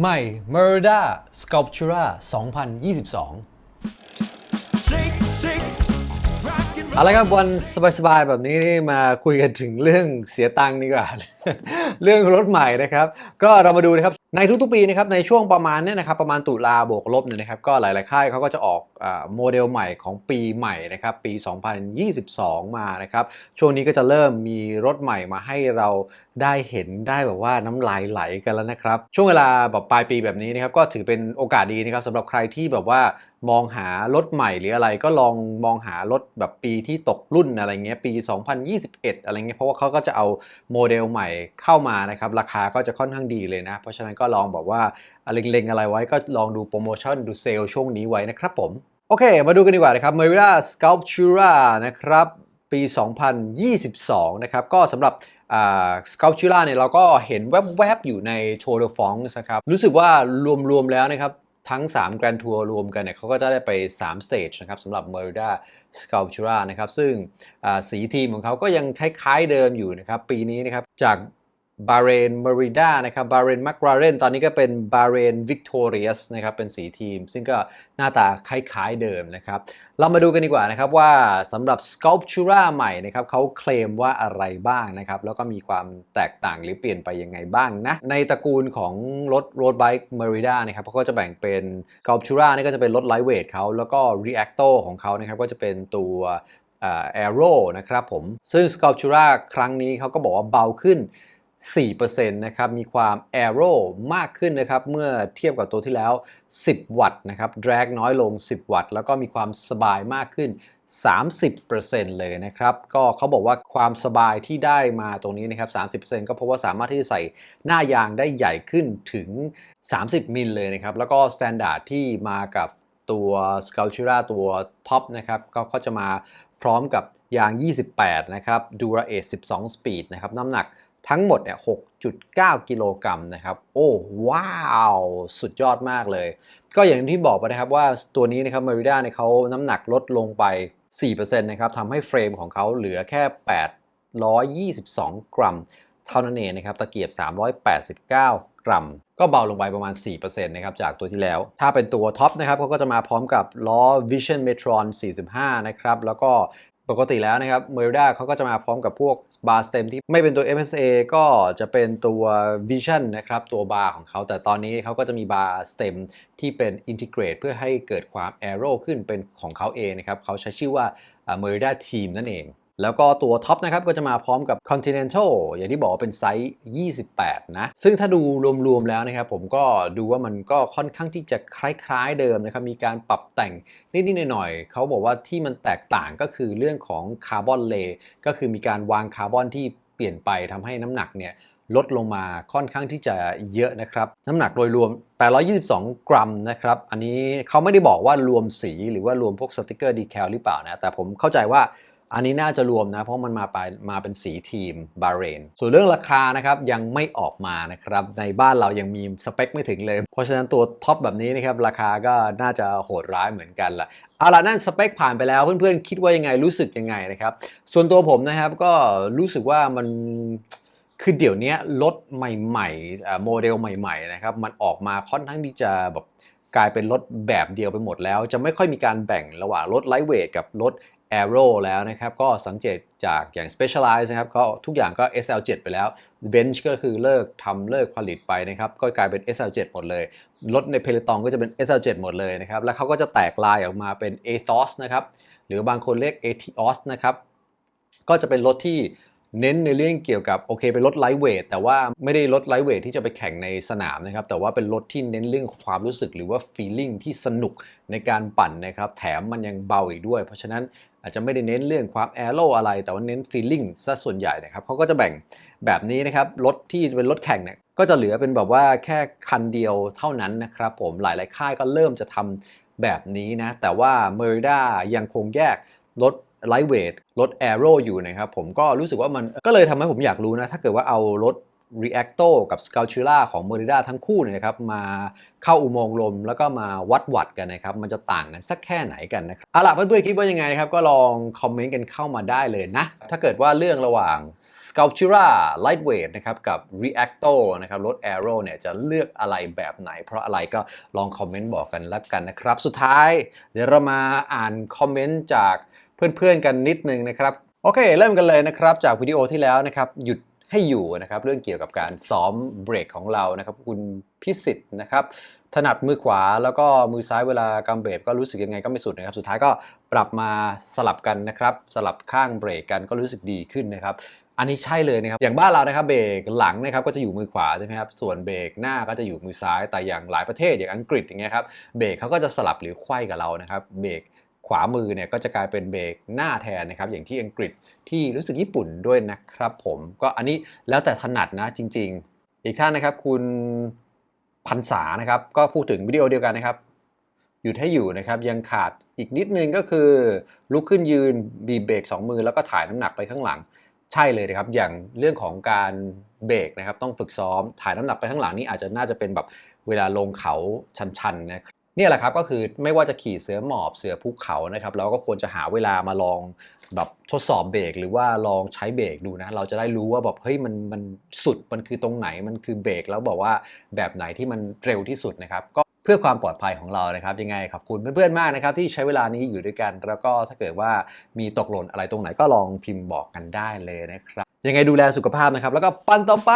ใหม่ Merida Sculptura 2022 เอาละครับวันสบายๆ แบบนี้มาคุยกันถึงเรื่องเสียตังค์ดีกว่า เรื่องรถใหม่นะครับ ก็เรามาดูนะครับในทุกๆปีนะครับในช่วงประมาณเนี้นะครับประมาณตุลาบวกลบเนี่ยนะครับก็หลายๆค่ายเขาก็จะออกอโมเดลใหม่ของปีใหม่นะครับปี 2022 มานะครับช่วงนี้ก็จะเริ่มมีรถใหม่มาให้เราได้เห็นได้แบบว่าน้ำลายไหลกันแล้วนะครับ ช่วงเวลาแบบปลายปีแบบนี้นะครับก็ถือเป็นโอกาสดีนะครับสำหรับใครที่แบบว่า มองหารถใหม่หรืออะไรก็ลองมองหารถแบบปีที่ตกรุ่นอะไรเงี้ยปี 2021 อะไรเงี้ยเพราะว่าเขาก็จะเอาโมเดลใหม่เข้ามานะครับ ราคาก็จะค่อนข้างดีเลยนะ เพราะฉะนั้นก็ลองบอกว่าเล็งๆอะไรไว้ก็ลองดูโปรโมชั่นดูเซลล์ช่วงนี้ไว้นะครับผม โอเค มาดูกันดีกว่านะครับ Merida Sculptura นะครับปี 2022 นะครับ ก็สำหรับอ่า Sculptura เนี่ยเราก็เห็นแวบๆ อยู่ใน Tour de France นะครับ รู้สึกว่ารวมๆ แล้วนะครับ ทั้ง3 Grand Tour รวมกันเนี่ยเขาก็จะได้ไป3 Stage นะครับสำหรับ Merida Sculptura นะครับ ซึ่งสีทีมของเขาก็ยังคล้ายๆเดิมอยู่นะครับ ปีนี้นะครับ จาก บาเรนเมริดานะครับบาเรนมักราเรนตอนนี้ก็เป็นบาเรนวิกตอเรียสนะครับเป็นสีทีม ซึ่งก็หน้าตาคล้ายๆเดิมนะครับ เรามาดูกันดีกว่านะครับว่าสำหรับ Sculptura ใหม่นะครับเขาเคลมว่าอะไรบ้างนะครับ แล้วก็มีความแตกต่างหรือเปลี่ยนไปยังไงบ้างนะ ในตระกูลของรถ Road Bike Merida นะครับเขาก็จะแบ่งเป็น Sculptura นี่ก็จะเป็นรถ Lightweight เขาแล้วก็ Reacto ของเขานะครับก็จะเป็นตัวแอโร่นะครับผมซึ่ง Sculptura ครั้งนี้เขาก็บอกว่าเบาขึ้น 4%นะครับ มีความ Aero มากขึ้นนะครับ เมื่อเทียบกับตัวที่แล้ว 10 วัตต์นะครับ drag น้อยลง 10 วัตต์ แล้วก็มีความสบายมากขึ้น 30%เลยนะครับ ก็เขาบอกว่าความสบายที่ได้มาตรงนี้นะครับ 30%ก็เพราะว่าสามารถที่จะใส่หน้ายางได้ใหญ่ขึ้นถึง 30 มิลเลยนะครับ แล้วก็ Standard ที่มากับตัว s c u l t u r a ตัวท็อปนะครับ ก็เขาจะมาพร้อมกับยาง 28 นะครับ Dura Ace 12 Speed นะครับ น้ำหนัก ทั้งหมดเนี่ย6.9 กิโลกรัมนะครับ โอ้ว้าว สุดยอดมากเลย ก็อย่างที่บอกไปนะครับว่าตัวนี้นะครับ Merida เนี่ยเขาน้ำหนักลดลงไป 4%นะครับทำให้เฟรมของเขาเหลือแค่ 822 กรัม เท่านั้นเองนะครับ ตะเกียบ 389 กรัม ก็เบาลงไปประมาณ 4%นะครับจากตัวที่แล้ว ถ้าเป็นตัวท็อปนะครับเขาก็จะมาพร้อมกับล้อ Vision Metron 45 นะครับ แล้วก็ ปกติแล้วนะครับเมอร์ด้าเขาก็จะมาพร้อมกับพวกบาร์สเต็มที่ไม่เป็นตัว MSA ก็จะเป็นตัว Vision นะครับ ตัวบาร์ของเขา แต่ตอนนี้เขาก็จะมีบาร์สเต็มที่เป็นอินทิเกรตเพื่อให้เกิดความแอโร่ขึ้นเป็นของเขาเองนะครับเขาใช้ชื่อว่า Merida Team นั่นเอง แล้วก็ตัวท็อปนะครับก็จะมาพร้อมกับ Continental อย่างที่บอกเป็นไซส์ 28 นะ ซึ่งถ้าดูรวมๆแล้วนะครับผมก็ดูว่ามันก็ค่อนข้างที่จะคล้ายๆเดิมนะครับมีการปรับแต่งนิดๆหน่อยๆเขาบอกว่าที่มันแตกต่างก็คือเรื่องของคาร์บอนเลก็คือมีการวางคาร์บอนที่เปลี่ยนไปทำให้น้ำหนักเนี่ยลดลงมาค่อนข้างที่จะเยอะนะครับ น้ำหนักโดยรวม 822 กรัมนะครับ อันนี้เขาไม่ได้บอกว่ารวมสีหรือว่ารวมพวกสติกเกอร์ดีแคลหรือเปล่านะ แต่ผมเข้าใจว่า อันนี้น่าจะรวมนะ เพราะมันมาไปมาเป็นสีทีมบาเรน ส่วนเรื่องราคานะครับยังไม่ออกมานะครับ ในบ้านเรายังมีสเปคไม่ถึงเลย เพราะฉะนั้นตัวท็อปแบบนี้นะครับราคาก็น่าจะโหดร้ายเหมือนกันละเอาล่ะนั่นสเปคผ่านไปแล้วเพื่อนๆ คิดว่ายังไงรู้สึกยังไงนะครับ ส่วนตัวผมนะครับก็รู้สึกว่ามันคือเดี๋ยวนี้รถใหม่ๆโมเดลใหม่ๆนะครับมันออกมาค่อนข้างที่จะแบบกลายเป็นรถแบบเดียวไปหมดแล้ว จะไม่ค่อยมีการแบ่งระหว่างรถไลท์เวทกับรถ Aero แล้วนะครับ ก็สังเกตจากอย่าง Specialized นะครับก็ทุกอย่างก็ SL7 ไปแล้ว Bench ก็คือเลิกทำเลิกผลิตไปนะครับ ก็กลายเป็น SL7 หมดเลย รถใน Peloton ก็จะเป็น SL7 หมดเลยนะครับ แล้วเขาก็จะแตกลายออกมาเป็น Athos นะครับ หรือบางคนเรียก Etios นะครับ ก็จะเป็นรถที่เน้นในเรื่องเกี่ยวกับโอเคเป็นรถไลท์เวทแต่ว่าไม่ได้รถไลท์เวทที่จะไปแข่งในสนามนะครับ แต่ว่าเป็นรถที่เน้นเรื่องความรู้สึกหรือว่า feeling ที่สนุกในการปั่นนะครับ แถมมันยังเบาอีกด้วย เพราะฉะนั้น อาจจะไม่ได้เน้นเรื่องความแอโรอะไร แต่ว่าเน้น feeling ซะส่วนใหญ่นะครับเขาก็จะแบ่งแบบนี้นะครับรถที่เป็นรถแข่งเนี่ยก็จะเหลือเป็นแบบว่าแค่คันเดียวเท่านั้นนะครับผมหลาย ๆ ค่ายก็เริ่มจะทำแบบนี้นะ แต่ว่า Merida ยังคงแยกรถไลท์เวทรถแอโร่อยู่นะครับผมก็รู้สึกว่ามันก็เลยทำให้ผมอยากรู้นะ ถ้าเกิดว่าเอารถ Reacto กับ Sculptura ของ Merida ทั้งคู่เนี่ยนะครับมาเข้าอุโมงค์ลมแล้วก็มาวัดวัดกันนะครับ มันจะต่างกันสักแค่ไหนกันนะครับเอาล่ะเพื่อนๆคิดว่ายังไงนะครับ ก็ลองคอมเมนต์กันเข้ามาได้เลยนะ ถ้าเกิดว่าเรื่องระหว่าง Sculptura Lightweight นะครับกับ Reacto นะครับรถ Aero เนี่ยจะเลือกอะไรแบบไหน เพราะอะไรก็ลองคอมเมนต์บอกกันแล้วกันนะครับ สุดท้ายเดี๋ยวเรามาอ่านคอมเมนต์จากเพื่อนๆกันนิดนึงนะครับโอเค เริ่มกันเลยนะครับจากวิดีโอที่แล้วนะครับหยุด ให้อยู่นะครับเรื่องเกี่ยวกับการซ้อมเบรกของเรานะครับคุณพิสิทธิ์นะครับถนัดมือขวาแล้วก็มือซ้ายเวลากำเบรกก็รู้สึกยังไงก็ไม่สุดนะครับ สุดท้ายก็ปรับมาสลับกันนะครับ สลับข้างเบรกกันก็รู้สึกดีขึ้นนะครับ อันนี้ใช่เลยนะครับ อย่างบ้านเรานะครับเบรกหลังนะครับก็จะอยู่มือขวาใช่ไหมครับส่วนเบรกหน้าก็จะอยู่มือซ้ายแต่อย่างหลายประเทศอย่างอังกฤษอย่างเงี้ยครับเบรกเขาก็จะสลับหรือไขว้กับเรานะครับเบรก ขวามือเนี่ยก็จะกลายเป็นเบรกหน้าแทนนะครับ อย่างที่อังกฤษที่รู้สึกญี่ปุ่นด้วยนะครับผม ก็อันนี้แล้วแต่ถนัดนะจริง ๆ อีกท่านนะครับคุณพันษานะครับ ก็พูดถึงวิดีโอเดียวกันนะครับหยุดให้อยู่นะครับ ยังขาดอีกนิดนึงก็คือ ลุกขึ้นยืนบีบเบรกสองมือแล้วก็ถ่ายน้ำหนักไปข้างหลัง ใช่เลยนะครับ อย่างเรื่องของการเบรกนะครับ ต้องฝึกซ้อมถ่ายน้ำหนักไปข้างหลังนี่อาจจะน่าจะเป็นแบบเวลาลงเขาชันๆนะครับ เนี่ยแหละครับก็คือไม่ว่าจะขี่เสือหมอบเสือภูเขานะครับเราก็ควรจะหาเวลามาลองแบบทดสอบเบรกหรือว่าลองใช้เบรกดูนะ เราจะได้รู้ว่าแบบเฮ้ยมันมันสุดมันคือตรงไหนมันคือเบรกแล้วบอกว่าแบบไหนที่มันเร็วที่สุดนะครับก็เพื่อความปลอดภัยของเรานะครับ ยังไงขอบคุณเพื่อนๆมากนะครับ ที่ใช้เวลานี้อยู่ด้วยกัน แล้วก็ถ้าเกิดว่ามีตกหล่นอะไรตรงไหนก็ลองพิมพ์บอกกันได้เลยนะครับ ยังไงดูแลสุขภาพนะครับ แล้วก็ปันต่อไป